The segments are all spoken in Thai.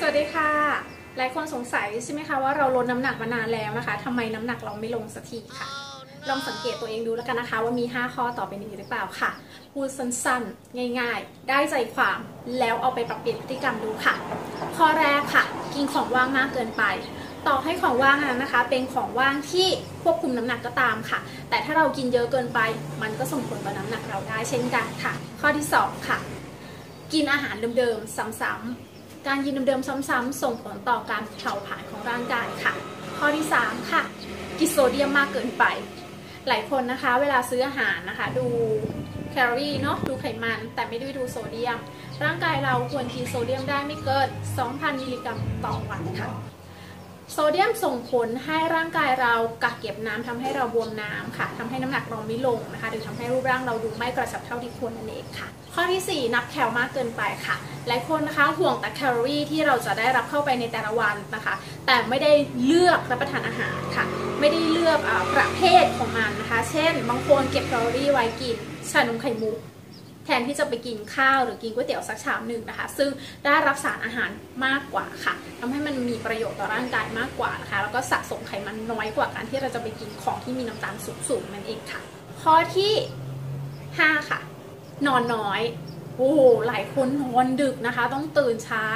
สวัสดีค่ะ หลายคนสงสัยใช่ไหมคะว่าเราลดน้ำหนักมานานแล้วนะคะทำไมน้ำหนักเราไม่ลงสักทีค่ะ ลองสังเกตตัวเองดูแล้วกันนะคะ ว่ามี 5 ข้อต่อไปนี้หรือเปล่าค่ะ พูดสั้นๆ ง่ายๆ ได้ใจความแล้วเอาไปปรับเปลี่ยนพฤติกรรมดูค่ะ ข้อแรกค่ะ กินของว่างมากเกินไป ต่อให้ของว่างนั้นนะคะ เป็นของว่างที่ควบคุมน้ำหนักก็ตามค่ะ แต่ถ้าเรากินเยอะเกินไป มันก็ส่งผลต่อน้ำหนักเราได้เช่นกันค่ะ ข้อที่ 2 ค่ะ กินอาหารเดิมๆ ซ้ำๆ การกินเดิมๆซ้ำๆส่งผลต่อการเผาผลาญของร่างกายค่ะ ข้อที่ 3 ค่ะ กินโซเดียมมากเกินไป หลายคนนะคะ เวลาซื้ออาหารนะคะ ดูแคลอรี่เนาะดูไขมัน แต่ไม่ได้ดูโซเดียม ร่างกายเราควรกินโซเดียมได้ไม่เกิน 2,000 มิลลิกรัมต่อวันค่ะ โซเดียมส่งผลให้ร่างกายเรากักเก็บน้ำทำให้เราบวมน้ำค่ะทำให้น้ำหนักเราไม่ลงนะคะ หรือทำให้รูปร่างเราดูไม่กระชับเท่าที่ควรนั่นเองค่ะ ข้อที่ 4 นับแคลมากเกินไปค่ะ หลายคนนะคะห่วงแต่แคลอรี่ที่เราจะได้รับเข้าไปในแต่ละวันนะคะ แต่ไม่ได้เลือกรับประทานอาหารค่ะ ไม่ได้เลือกอาประเภทของมันนะคะ เช่น บางคนเก็บแคลอรี่ไว้กินชานมไข่มุก แทนที่จะไปกินข้าวหรือกินก๋วยเตี๋ยวสักชามหนึ่งนะคะ ซึ่งได้รับสารอาหารมากกว่าค่ะทำให้มันมีประโยชน์ต่อร่างกายมากกว่านะคะ แล้วก็สะสมไขมันน้อยกว่าการที่เราจะไปกินของที่มีน้ำตาลสูงๆนั่นเองค่ะ ข้อที่ 5 ค่ะ นอนน้อยโอ้โหหลายคนนอนดึกนะคะ ต้องตื่นเช้า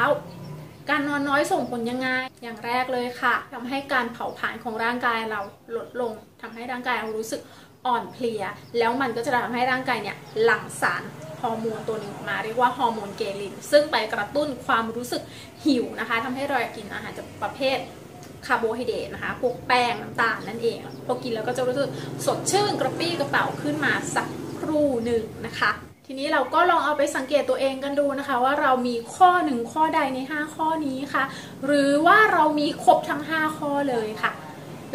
การนอนน้อยส่งผลยังไง อย่างแรกเลยค่ะทำให้การเผาผลาญของร่างกายเราลดลงทำให้ร่างกายเรารู้สึก อ่อนเพลีย แล้วมันก็จะทำให้ร่างกายเนี่ยหลั่งสารฮอร์โมนตัวหนึ่งออกมาเรียกว่าฮอร์โมนเกลิน ซึ่งไปกระตุ้นความรู้สึกหิวนะคะทำให้เราอยากกินอาหารจากประเภทคาร์โบไฮเดรตนะคะพวกแป้งน้ำตาลนั่นเองพอกินแล้วก็จะรู้สึกสดชื่นกระปรี้กระเป๋าขึ้นมาสักครู่หนึ่งนะคะทีนี้เราก็ลองเอาไปสังเกตตัวเองกันดูนะคะ ว่าเรามีข้อหนึ่งข้อใดใน 5 ข้อนี้ค่ะ หรือว่าเรามีครบทั้ง 5 ข้อเลยค่ะ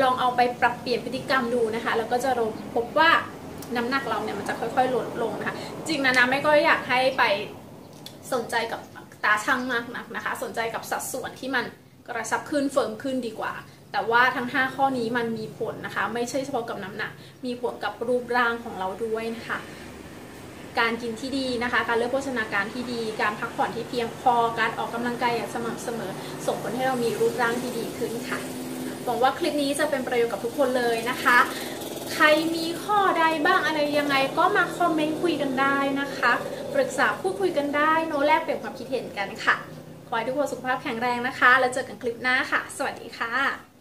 ลองเอาไปปรับเปลี่ยนพฤติกรรมดูนะคะ แล้วก็จะรพบว่าน้ำหนักเราเนี่ยมันจะค่อยๆลดลงนะคะ จริงนะนะไม่ก็อยากให้ไปสนใจกับตาช่างมากนักนะคะ สนใจกับสัดส่วนที่มันกระชับขึ้นเฟิร์มขึ้นดีกว่า แต่ว่าทั้ง 5 ข้อนี้มันมีผลนะคะ ไม่ใช่เฉพาะกับน้ำหนัก มีผลกับรูปร่างของเราด้วยนะคะ การกินที่ดีนะคะ การเลือกโภชนาการที่ดี การพักผ่อนที่เพียงพอ การออกกำลังกายอย่างสม่ำเสมอ ส่งผลให้เรามีรูปร่างที่ดีขึ้นค่ะ หวังว่าคลิปนี้จะเป็นประโยชน์กับทุกคนเลยนะคะ ใครมีข้อใดบ้างอะไรยังไงก็มาคอมเมนต์คุยกันได้นะคะ ปรึกษาพูดคุยกันได้โน้แลกเปลี่ยนความคิดเห็นกันค่ะ ขอให้ทุกคนสุขภาพแข็งแรงนะคะ แล้วเจอกันคลิปหน้าค่ะ สวัสดีค่ะ